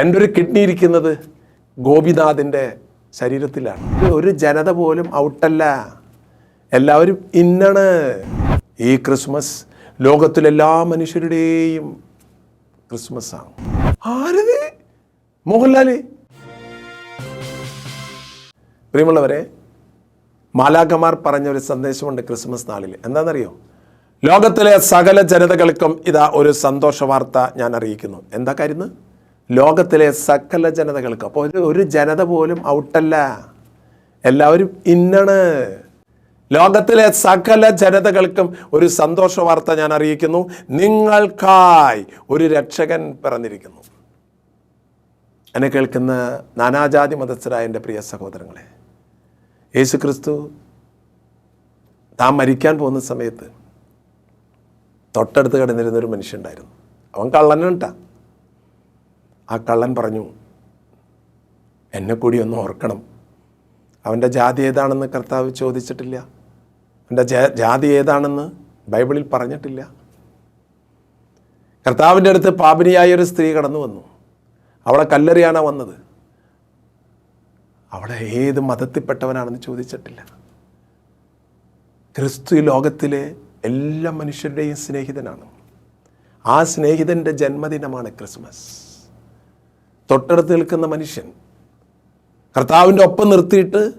എന്റെ ഒരു കിഡ്നി ഇരിക്കുന്നത്? ഗോപിനാഥിന്റെ ശരീരത്തിലാണ്. ഒരു ജനത പോലും ഔട്ടല്ല. എല്ലാവരും ഇന്നാണ്. ഈ ക്രിസ്മസ് ലോകത്തിലെല്ലാ മനുഷ്യരുടെയും ക്രിസ്മസ് ആണ് ആരത്? മോഹൻലാൽ. പ്രിയമുള്ളവരെ മാലാഖമാർ പറഞ്ഞ ഒരു സന്ദേശമുണ്ട് ക്രിസ്മസ് നാളിൽ. എന്താണെന്നറിയോ? ലോകത്തിലെ സകല ജനതകൾക്കും ഇതാ ഒരു സന്തോഷ വാർത്ത ഞാൻ അറിയിക്കുന്നു. എന്താ കാര്യം? ലോകത്തിലെ സകല ജനതകൾക്കും. അപ്പോൾ ഒരു ജനത പോലും ഔട്ടല്ല. എല്ലാവരും ഇന്നാണ്. ലോകത്തിലെ സകല ജനതകൾക്കും ഒരു സന്തോഷ വാർത്ത ഞാൻ അറിയിക്കുന്നു. നിങ്ങൾക്കായി ഒരു രക്ഷകൻ പിറന്നിരിക്കുന്നു. എന്നെ കേൾക്കുന്ന നാനാജാതി മതസ്ഥരായ എന്റെ പ്രിയ സഹോദരങ്ങളെ യേശു ക്രിസ്തു താൻ മരിക്കാൻ പോകുന്ന സമയത്ത് തൊട്ടടുത്ത് കിടന്നിരുന്നൊരു മനുഷ്യനുണ്ടായിരുന്നു അവൻ കള്ളനുണ്ടാ ആ കള്ളൻ പറഞ്ഞു എന്നെ കൂടി ഒന്ന് ഓർക്കണം. അവന്റെ ജാതി ഏതാണെന്ന് കർത്താവ് ചോദിച്ചിട്ടില്ല. അവന്റെ ജാതി ഏതാണെന്ന് ബൈബിളിൽ പറഞ്ഞിട്ടില്ല. കർത്താവിന്റെ അടുത്ത് പാപിനിയായ ഒരു സ്ത്രീ കടന്നു വന്നു. അവളെ കല്ലെറിയാനാ വന്നത്. അവളെ ഏത് മതത്തിൽപ്പെട്ടവനാണെന്ന് ചോദിച്ചിട്ടില്ല. ക്രിസ്തു ലോകത്തിലെ എല്ലാ മനുഷ്യരുടെയും സ്നേഹിതനാണ്. ആ സ്നേഹിതന്റെ ജന്മദിനമാണ് ക്രിസ്മസ്. തൊട്ടടുത്ത് നിൽക്കുന്ന മനുഷ്യൻ കർത്താവിന്റെ ഒപ്പം നിർത്തിയിട്ട്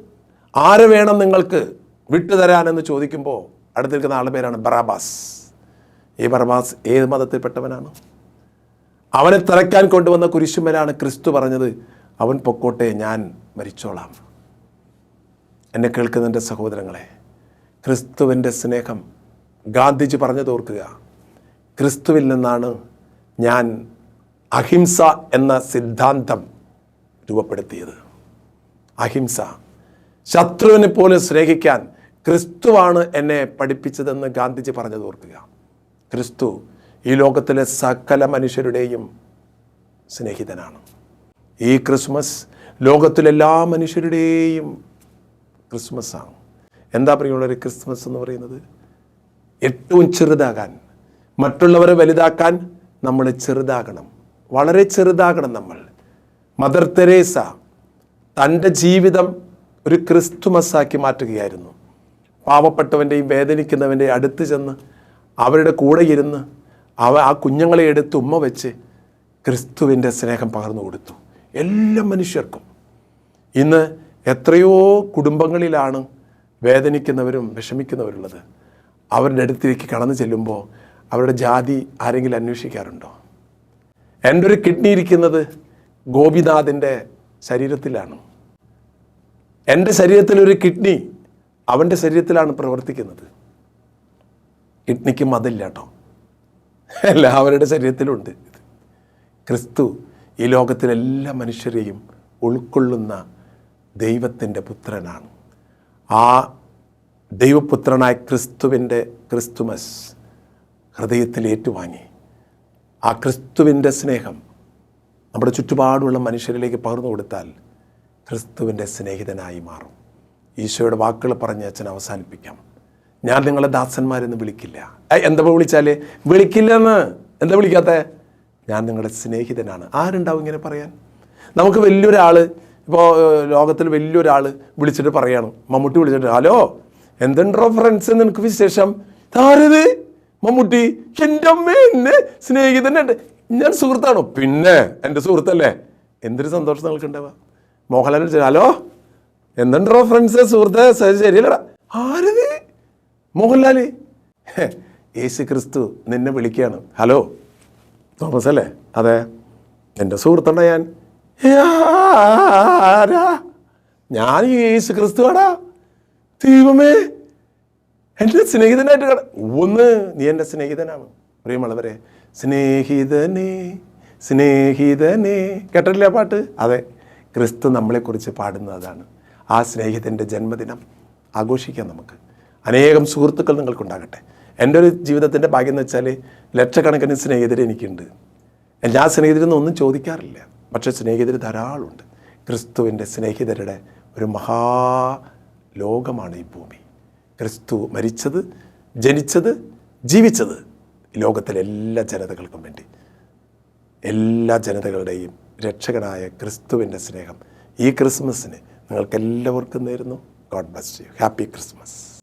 ആര് വേണം നിങ്ങൾക്ക് വിട്ടുതരാനെന്ന് ചോദിക്കുമ്പോൾ അടുത്ത് നിൽക്കുന്ന ആളുടെ പേരാണ് ബറാബാസ്. ഈ ബറാബാസ് ഏത് മതത്തിൽപ്പെട്ടവനാണ്? അവനെ തിരക്കാൻ കൊണ്ടുവന്ന കുരിശുമലാണ് ക്രിസ്തു പറഞ്ഞത് അവൻ പൊക്കോട്ടെ ഞാൻ മരിച്ചോളാം. എന്നെ കേൾക്കുന്ന എന്റെ സഹോദരങ്ങളെ ക്രിസ്തുവിന്റെ സ്നേഹം ഗാന്ധിജി പറഞ്ഞു ഓർക്കുക ക്രിസ്തുവിൽ നിന്നാണ് ഞാൻ അഹിംസ എന്ന സിദ്ധാന്തം രൂപപ്പെടുത്തിയത്. അഹിംസ. ശത്രുവിനെ പോലും സ്നേഹിക്കാൻ ക്രിസ്തുവാണ് എന്നെ പഠിപ്പിച്ചതെന്ന് ഗാന്ധിജി പറഞ്ഞത് ഓർക്കുക. ക്രിസ്തു ഈ ലോകത്തിലെ സകല മനുഷ്യരുടെയും സ്നേഹിതനാണ്. ഈ ക്രിസ്മസ് ലോകത്തിലെല്ലാ മനുഷ്യരുടെയും ക്രിസ്മസാണ്. എന്താ പ്രിയമുള്ളൊരു ക്രിസ്മസ് എന്ന് പറയുന്നത്? ഏറ്റവും ചെറുതാകാൻ മറ്റുള്ളവരെ വലുതാക്കാൻ നമ്മൾ ചെറുതാകണം. വളരെ ചെറുതാകണം നമ്മൾ. മദർ തെരേസ തന്റെ ജീവിതം ഒരു ക്രിസ്തുമസാക്കി മാറ്റുകയായിരുന്നു. പാവപ്പെട്ടവന്റെയും വേദനിക്കുന്നവന്റെയും അടുത്ത് ചെന്ന് അവരുടെ കൂടെ ഇരുന്ന് അവ ആ കുഞ്ഞുങ്ങളെ എടുത്ത് ഉമ്മ വെച്ച് ക്രിസ്തുവിന്റെ സ്നേഹം പകർന്നു കൊടുത്തു. എല്ലാ മനുഷ്യർക്കും. ഇന്ന് എത്രയോ കുടുംബങ്ങളിലാണ് വേദനിക്കുന്നവരും വിഷമിക്കുന്നവരുള്ളത്. അവരുടെ അടുത്തേക്ക് കടന്നു ചെല്ലുമ്പോൾ അവരുടെ ജാതി ആരെങ്കിലും അന്വേഷിക്കാറുണ്ടോ? എന്റെ ഒരു കിഡ്നി ഇരിക്കുന്നത് ഗോപിനാഥിന്റെ ശരീരത്തിലാണ്. എന്റെ ശരീരത്തിലൊരു കിഡ്നി അവന്റെ ശരീരത്തിലാണ് പ്രവർത്തിക്കുന്നത്. കിഡ്നിക്ക് മതില്ല കേട്ടോ എല്ലാവരുടെ ശരീരത്തിലുണ്ട് ക്രിസ്തു ഈ ലോകത്തിലെ എല്ലാ മനുഷ്യരെയും ഉൾക്കൊള്ളുന്ന ദൈവത്തിന്റെ പുത്രനാണ്. ആ ദൈവപുത്രനായ ക്രിസ്തുവിന്റെ ക്രിസ്തുമസ് ഹൃദയത്തിൽ ഏറ്റുവാങ്ങി. ആ ക്രിസ്തുവിന്റെ സ്നേഹം നമ്മുടെ ചുറ്റുപാടുള്ള മനുഷ്യരിലേക്ക് പകർന്നു കൊടുത്താൽ ക്രിസ്തുവിന്റെ സ്നേഹിതനായി മാറും. ഈശോയുടെ വാക്കുകൾ പറഞ്ഞ് അച്ഛൻ അവസാനിപ്പിക്കാം. ഞാൻ നിങ്ങളെ ദാസന്മാരെന്ന് വിളിക്കില്ല. എന്താ വിളിച്ചാൽ വിളിക്കില്ലെന്ന്. എന്താ വിളിക്കാത്ത? ഞാൻ നിങ്ങളുടെ സ്നേഹിതനാണ്. ആരുണ്ടാവും ഇങ്ങനെ പറയാൻ? നമുക്ക് വലിയൊരാൾ ഇപ്പോൾ ലോകത്തിൽ വലിയൊരാൾ വിളിച്ചിട്ട് പറയണം. മമ്മൂട്ടി വിളിച്ചിട്ട് ഹലോ എന്തുണ്ടോ ഫ്രണ്ട്സ് നിനക്ക് വിശേഷം? ആരത് മമ്മൂട്ടി എന്റെ അമ്മ എന്നെ സ്നേഹിതന്നെ ഞാൻ സുഹൃത്താണോ. പിന്നെ എന്റെ സുഹൃത്തല്ലേ? എന്തൊരു സന്തോഷം നിങ്ങൾക്ക് ഉണ്ടാവുക മോഹൻലാൽ വിളിച്ചു ഹലോ എന്തുണ്ടോ ഫ്രണ്ട്സ് സുഹൃത്ത് ശരിയല്ലടാ. ആരത്? മോഹൻലാൽ യേശു ക്രിസ്തു നിന്നെ വിളിക്കുകയാണ്. ഹലോ തോമസ് അല്ലേ? അതെ. എന്റെ സുഹൃത്തുണ്ട ഞാൻ? ഞാൻ യേശു ക്രിസ്തുവാടാ ദൈവമേ എന്റെ സ്നേഹിതനായിട്ട് കട ഒന്ന് നീ എന്റെ സ്നേഹിതനാണ് പ്രിയമുള്ളവരെ സ്നേഹിതനെ സ്നേഹിതനേ. കേട്ടിട്ടില്ല പാട്ട്? അതെ ക്രിസ്തു നമ്മളെക്കുറിച്ച് പാടുന്നതാണ്. ആ സ്നേഹിതന്റെ ജന്മദിനം ആഘോഷിക്കാം നമുക്ക്. അനേകം സുഹൃത്തുക്കൾ നിങ്ങൾക്കുണ്ടാകട്ടെ. എന്റെ ഒരു ജീവിതത്തിന്റെ ഭാഗ്യം എന്ന് വെച്ചാൽ ലക്ഷക്കണക്കിന് സ്നേഹിതർ എനിക്കുണ്ട്. എല്ലാ സ്നേഹിതരൊന്നും ഒന്നും ചോദിക്കാറില്ല. പക്ഷേ സ്നേഹിതർ ധാരാളമുണ്ട്. ക്രിസ്തുവിന്റെ സ്നേഹിതരുടെ ഒരു മഹാ ലോകമാണ് ഈ ഭൂമി. ക്രിസ്തു മരിച്ചത് ജനിച്ചത് ജീവിച്ചത് ലോകത്തിലെ എല്ലാ ജനതകൾക്കും വേണ്ടി. എല്ലാ ജനതകളുടെയും രക്ഷകനായ ക്രിസ്തുവിന്റെ സ്നേഹം ഈ ക്രിസ്മസിന് നിങ്ങൾക്കെല്ലാവർക്കും നേരുന്നു. God bless you happy Christmas